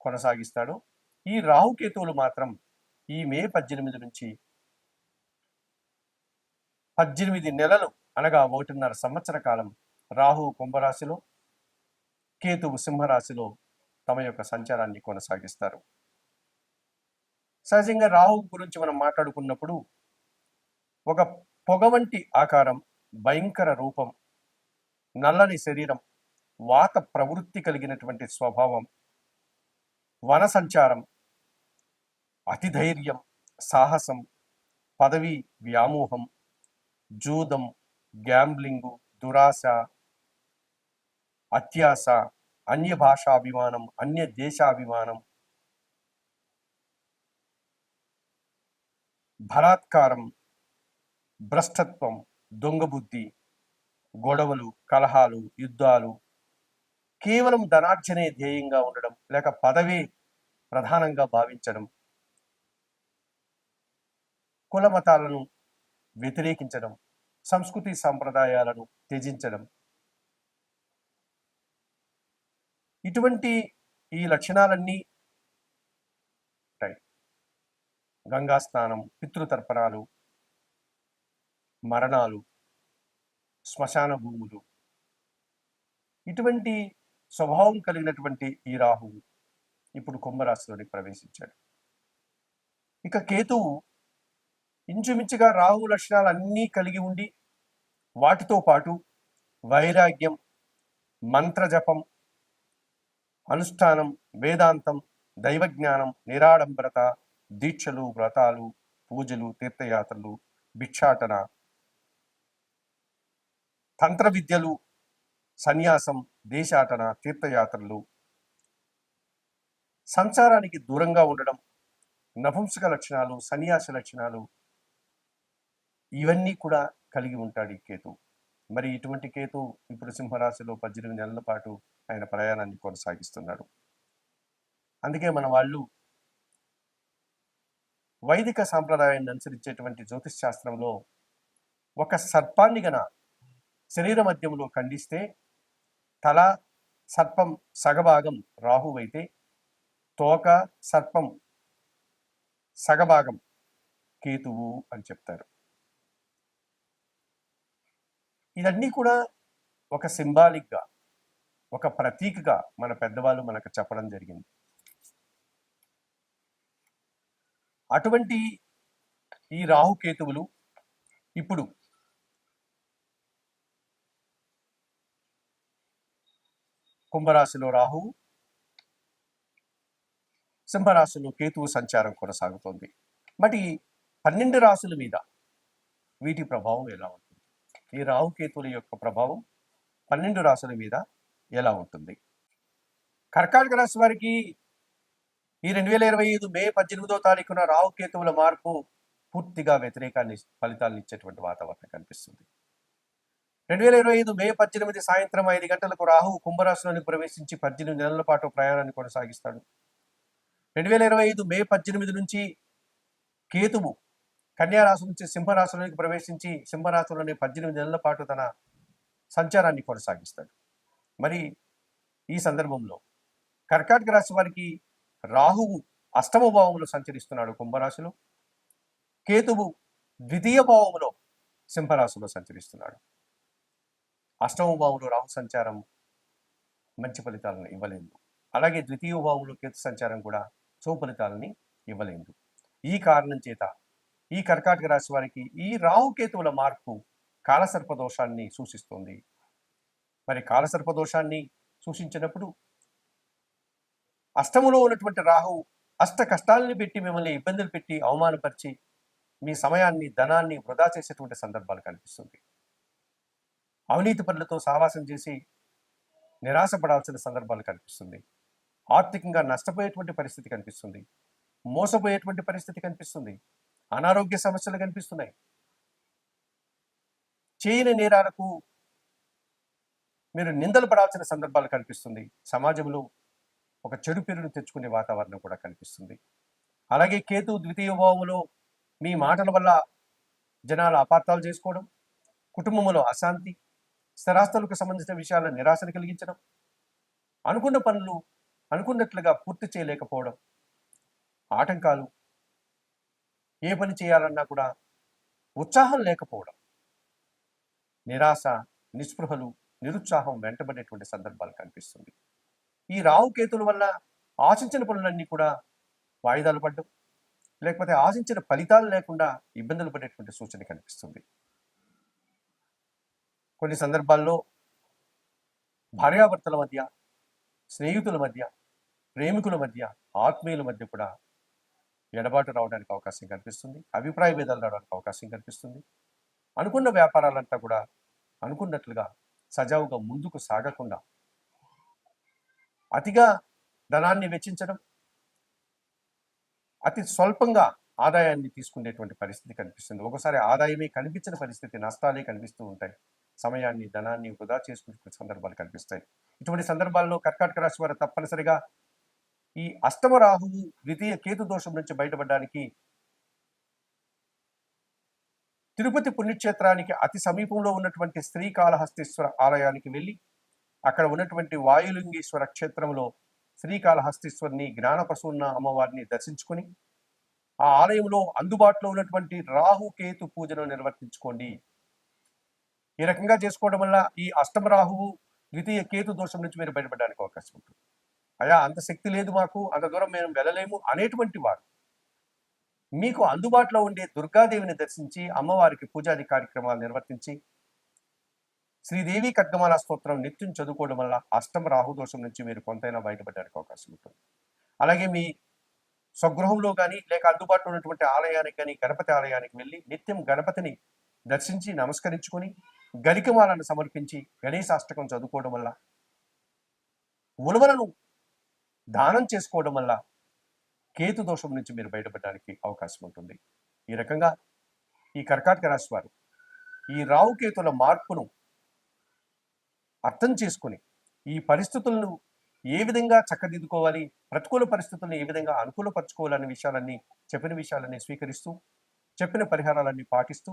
కొనసాగిస్తాడో. ఈ రాహుకేతువులు మాత్రం ఈ మే పద్దెనిమిది నుంచి పద్దెనిమిది నెలలు అనగా ఒకటిన్నర సంవత్సర కాలం రాహు కుంభరాశిలో కేతువు సింహరాశిలో తమ యొక్క సంచారాన్ని కొనసాగిస్తారు. సహజంగా రాహు గురించి మనం మాట్లాడుకున్నప్పుడు ఒక పొగ వంటి ఆకారం భయంకర రూపం నల్లని శరీరం వాత ప్రవృత్తి కలిగినటువంటి స్వభావం వన సంచారం అతిధైర్యం సాహసం పదవి వ్యామోహం జూదం గ్యాంబ్లింగు దురాశ అత్యాశ అన్య భాషాభిమానం అన్య దేశాభిమానం బలాత్కారం భ్రష్టత్వం దొంగబుద్ధి గొడవలు కలహాలు యుద్ధాలు కేవలం ధనార్జనే ధ్యేయంగా ఉండడం లేక పదవి ప్రధానంగా భావించడం కుల మతాలను వ్యతిరేకించడం సంస్కృతి సాంప్రదాయాలను త్యజించడం. ఇటువంటి ఈ లక్షణాలన్నీ ఉంటాయి. గంగా స్నానం పితృతర్పణాలు మరణాలు శ్మశాన భూములు. ఇటువంటి స్వభావం కలిగినటువంటి ఈ రాహువు ఇప్పుడు కుంభరాశిలోనికి ప్రవేశించాడు. ఇక కేతువు ఇంచుమించుగా రాహు లక్షణాలు అన్నీ కలిగి ఉండి వాటితో పాటు వైరాగ్యం మంత్రజపం అనుష్ఠానం వేదాంతం దైవజ్ఞానం నిరాడంబరత దీక్షలు వ్రతాలు పూజలు తీర్థయాత్రలు భిక్షాటన తంత్ర విద్యలు సన్యాసం దేశాటన తీర్థయాత్రలు. సంసారానికి దూరంగా ఉండడం నపుంసక లక్షణాలు సన్యాస లక్షణాలు ఇవన్నీ కూడా కలిగి ఉంటాడు ఈ కేతు. మరి ఇటువంటి కేతు ఇప్పుడు సింహరాశిలో పద్దెనిమిది నెలల పాటు ఆయన ప్రయాణాన్ని కొనసాగిస్తున్నాడు. అందుకే మన వాళ్ళు వైదిక సాంప్రదాయాన్ని అనుసరించేటువంటి జ్యోతిష్ శాస్త్రంలో ఒక సర్పాన్ని గన శరీర మధ్యంలో ఖండిస్తే తల సర్పం సగభాగం రాహు అయితే తోక సర్పం సగభాగం కేతువు అని చెప్తారు. ఇదన్నీ కూడా ఒక సింబాలిక్గా ఒక ప్రతీకగా మన పెద్దవాళ్ళు మనకు చెప్పడం జరిగింది. అటువంటి ఈ రాహుకేతువులు ఇప్పుడు కుంభరాశిలో రాహువు సింహరాశిలో కేతువు సంచారం కొనసాగుతోంది. మరి పన్నెండు రాశుల మీద వీటి ప్రభావం ఎలా ఉంటుంది? ఈ రాహుకేతుల యొక్క ప్రభావం పన్నెండు రాశుల మీద ఎలా ఉంటుంది? కర్కాటక రాశి వారికి ఈ రెండు వేల ఇరవై ఐదు మే పద్దెనిమిదో తారీఖున రాహుకేతువుల మార్పు పూర్తిగా వ్యతిరేకాన్ని ఫలితాలను ఇచ్చేటువంటి వాతావరణం కనిపిస్తుంది. రెండు వేల ఇరవై ఐదు మే పద్దెనిమిది సాయంత్రం ఐదు గంటలకు రాహు కుంభరాశిలోని ప్రవేశించి పద్దెనిమిది నెలల పాటు ప్రయాణాన్ని కొనసాగిస్తాడు. రెండు వేల ఇరవై ఐదు మే పద్దెనిమిది నుంచి కేతువు కన్యా రాశి నుంచి సింహరాశిలోనికి ప్రవేశించి సింహరాశిలోని పద్దెనిమిది నెలల పాటు తన సంచారాన్ని కొనసాగిస్తాడు. మరి ఈ సందర్భంలో కర్కాటక రాశి వారికి రాహువు అష్టమ భావంలో సంచరిస్తున్నాడు కుంభరాశిలో. కేతువు ద్వితీయ భావంలో సింహరాశిలో సంచరిస్తున్నాడు. అష్టమ భావంలో రాహు సంచారం మంచి ఫలితాలను ఇవ్వలేదు. అలాగే ద్వితీయ భావంలో కేతు సంచారం కూడా శుభ ఫలితాలని ఇవ్వలేదు. ఈ కారణం చేత ఈ కర్కాటక రాశి వారికి ఈ రాహుకేతువుల మార్పు కాలసర్ప దోషాన్ని సూచిస్తుంది. మరి కాలసర్ప దోషాన్ని సూచించినప్పుడు అష్టములో ఉన్నటువంటి రాహు అష్ట కష్టాలని పెట్టి మిమ్మల్ని ఇబ్బందులు పెట్టి అవమానపరిచి మీ సమయాన్ని ధనాన్ని వృధా చేసేటువంటి సందర్భాలు కనిపిస్తుంది. అవినీతి పనులతో సావాసం చేసి నిరాశపడాల్సిన సందర్భాలు కనిపిస్తుంది. ఆర్థికంగా నష్టపోయేటువంటి పరిస్థితి కనిపిస్తుంది. మోసపోయేటువంటి పరిస్థితి కనిపిస్తుంది. అనారోగ్య సమస్యలు కనిపిస్తున్నాయి. చేయని నేరాలకు మీరు నిందలు పడాల్సిన సందర్భాలు కనిపిస్తుంది. సమాజంలో ఒక చెడు పేరును తెచ్చుకునే వాతావరణం కూడా కనిపిస్తుంది. అలాగే కేతు ద్వితీయ భావములో మీ మాటల వల్ల జనాలు అపార్థాలు చేసుకోవడం కుటుంబంలో అశాంతి స్థిరాస్తులకు సంబంధించిన విషయాలను నిరాశను కలిగించడం అనుకున్న పనులు అనుకున్నట్లుగా పూర్తి చేయలేకపోవడం ఆటంకాలు ఏ పని చేయాలన్నా కూడా ఉత్సాహం లేకపోవడం నిరాశ నిస్పృహలు నిరుత్సాహం వెంటబడేటువంటి సందర్భాలు కనిపిస్తుంది. ఈ రావుకేతుల వల్ల ఆశించిన పనులన్నీ కూడా వాయిదాలు పడ్డం లేకపోతే ఆశించిన ఫలితాలు లేకుండా ఇబ్బందులు పడేటువంటి సూచన కనిపిస్తుంది. కొన్ని సందర్భాల్లో భార్యాభర్తల మధ్య స్నేహితుల మధ్య ప్రేమికుల మధ్య ఆత్మీయుల మధ్య కూడా ఎడబాటు రావడానికి అవకాశం కనిపిస్తుంది అభిప్రాయ భేదాలు రావడానికి అవకాశం కనిపిస్తుంది అనుకున్న వ్యాపారాలంతా కూడా అనుకున్నట్లుగా సజావుగా ముందుకు సాగకుండా అతిగా ధనాన్ని వెచ్చించడం అతి స్వల్పంగా ఆదాయాన్ని తీసుకునేటువంటి పరిస్థితి కనిపిస్తుంది. ఒకసారి ఆదాయమే కనిపించిన పరిస్థితి నష్టాలే కనిపిస్తూ ఉంటాయి. సమయాన్ని ధనాన్ని వృధా చేసుకునే సందర్భాలు కనిపిస్తాయి. ఇటువంటి సందర్భాల్లో కర్కాటక రాశి వారు తప్పనిసరిగా ఈ అష్టమ రాహువు ద్వితీయ కేతు దోషం నుంచి బయటపడడానికి తిరుపతి పుణ్యక్షేత్రానికి అతి సమీపంలో ఉన్నటువంటి శ్రీకాళహస్తీశ్వర ఆలయానికి వెళ్ళి అక్కడ ఉన్నటువంటి వాయులింగేశ్వర క్షేత్రంలో శ్రీకాళహస్తీశ్వరిని జ్ఞానపశున్న అమ్మవారిని దర్శించుకొని ఆ ఆలయంలో అందుబాటులో ఉన్నటువంటి రాహు కేతు పూజను నిర్వర్తించుకోండి. ఈ రకంగా చేసుకోవడం వల్ల ఈ అష్టమ రాహువు ద్వితీయ కేతు దోషం నుంచి మీరు బయటపడడానికి అవకాశం ఉంటుంది. అయ్యా అంత శక్తి లేదు మాకు అంత దూరం మేము వెళ్ళలేము అనేటువంటి వారు. మీకు అందుబాటులో ఉండే దుర్గాదేవిని దర్శించి అమ్మవారికి పూజాది కార్యక్రమాలు నిర్వర్తించి శ్రీదేవి కద్గమాల స్తోత్రం నిత్యం చదువుకోవడం వల్ల అష్టమ రాహుదోషం నుంచి మీరు కొంతైనా బయటపడడానికి అవకాశం ఉంటుంది. అలాగే మీ స్వగృహంలో కానీ లేక అందుబాటులో ఉన్నటువంటి ఆలయానికి కానీ గణపతి ఆలయానికి వెళ్ళి నిత్యం గణపతిని దర్శించి నమస్కరించుకొని గరికమాలను సమర్పించి గణేశాష్టకం చదువుకోవడం వల్ల ఉలవలను దానం చేసుకోవడం వల్ల కేతు దోషం నుంచి మీరు బయటపడడానికి అవకాశం ఉంటుంది. ఈ రకంగా ఈ కర్కాటక రాశి వారు ఈ రావుకేతుల మార్పును అర్థం చేసుకుని ఈ పరిస్థితులను ఏ విధంగా చక్కదిద్దుకోవాలి ప్రతికూల పరిస్థితులను ఏ విధంగా అనుకూలపరచుకోవాలనే విషయాలన్నీ చెప్పిన విషయాలన్నీ స్వీకరిస్తూ చెప్పిన పరిహారాలన్నీ పాటిస్తూ